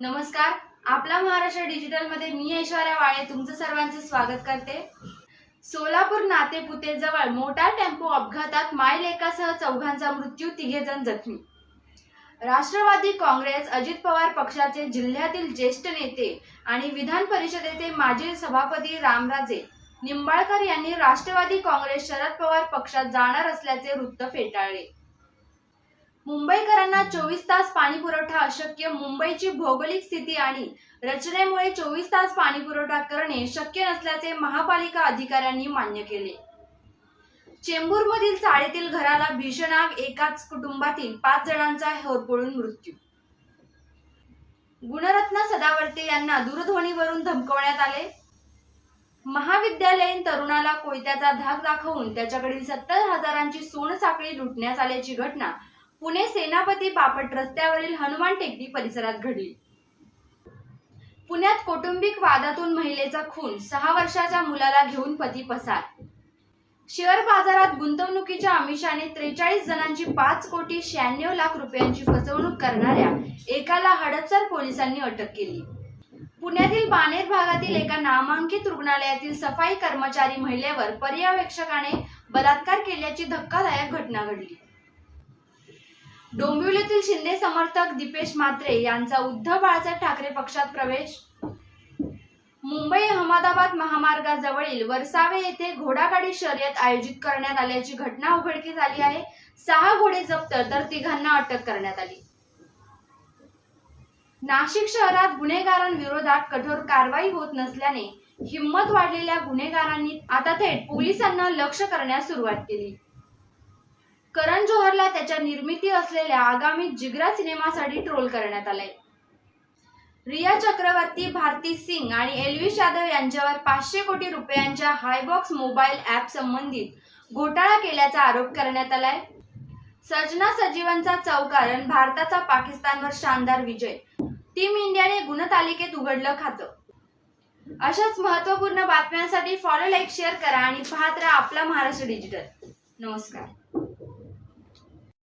नमस्कार. आपला महाराष्ट्र डिजिटलमध्ये मी ऐश्वर्या वाळे तुमचं सर्वांचे स्वागत करते. सोलापूर नातेपुते जवळ मोटार टेम्पो अपघातात मायलेकासह चौघांचा मृत्यू तिघे जण जखमी. राष्ट्रवादी काँग्रेस अजित पवार पक्षाचे जिल्ह्यातील ज्येष्ठ नेते आणि विधान परिषदेचे माजी सभापती रामराजे निंबाळकर यांनी राष्ट्रवादी काँग्रेस शरद पवार पक्षात जाणार असल्याचे वृत्त फेटाळले. मुंबईकरांना चोवीस तास पाणी पुरवठा अशक्य मुंबईची भौगोलिक स्थिती आणि रचनेमुळे चोवीस तास पाणी पुरवठा करणे शक्य नसल्याचे महापालिका अधिकाऱ्यांनी मान्य केले. चेंबूरमधील चाळीतील घराला भीषण आग एकाच कुटुंबातील पाच जणांचा होरपळून मृत्यू. गुणरत्न सदावर्ते यांना दूरध्वनीवरून धमकवण्यात आले. महाविद्यालयीन तरुणाला कोयत्याचा धाक दाखवून त्याच्याकडील सत्तर हजारांची सोनसाखळी लुटण्यात आल्याची घटना पुणे सेनापती बापट रस्त्यावरील हनुमान टेकडी परिसरात घडली. पुण्यात कौटुंबिक वादातून महिलेचा खून सहा वर्षाच्या मुलाला घेऊन पती पसार. शेअर बाजारात गुंतवणुकीच्या आमिषाने त्रेचाळीस जणांची पाच कोटी शहाण्णव लाख रुपयांची फसवणूक करणाऱ्या एकाला हडपसर पोलिसांनी अटक केली. पुण्यातील बानेर भागातील एका नामांकित रुग्णालयातील सफाई कर्मचारी महिलेवर पर्यवेक्षकाने बलात्कार केल्याची धक्कादायक घटना घडली. डोंबिवलीतील शिंदे समर्थक दीपेश म्हात्रे यांचा उद्धव बाळासाहेब ठाकरे पक्षात प्रवेश. मुंबई अहमदाबाद महामार्गाजवळील वरसावे येथे घोडागाडी शर्यत आयोजित करण्यात आल्याची घटना उघडकीस आली आहे. सहा घोडे जप्त तर तिघांना अटक करण्यात आली. नाशिक शहरात गुन्हेगारांविरोधात कठोर कारवाई होत नसल्याने हिंमत वाढलेल्या गुन्हेगारांनी आता थेट पोलिसांना लक्ष करण्यास सुरुवात केली. करण जोहरला त्याच्या निर्मिती असलेल्या आगामी जिगरा सिनेमासाठी ट्रोल करण्यात आलंय. रिया चक्रवर्ती भारती सिंग आणि एल्विश यादव यांच्यावर पाचशे कोटी रुपयांच्या हायबॉक्स मोबाईल ऍप संबंधित घोटाळा केल्याचा आरोप करण्यात आलाय. सजना सजीवांचा चौकारण भारताचा पाकिस्तानवर शानदार विजय. टीम इंडियाने गुणतालिकेत उघडलं खातं. अशाच महत्त्वपूर्ण बातम्यांसाठी फॉलो लाईक शेअर करा आणि पाहत राहा आपला महाराष्ट्र डिजिटल. नमस्कार.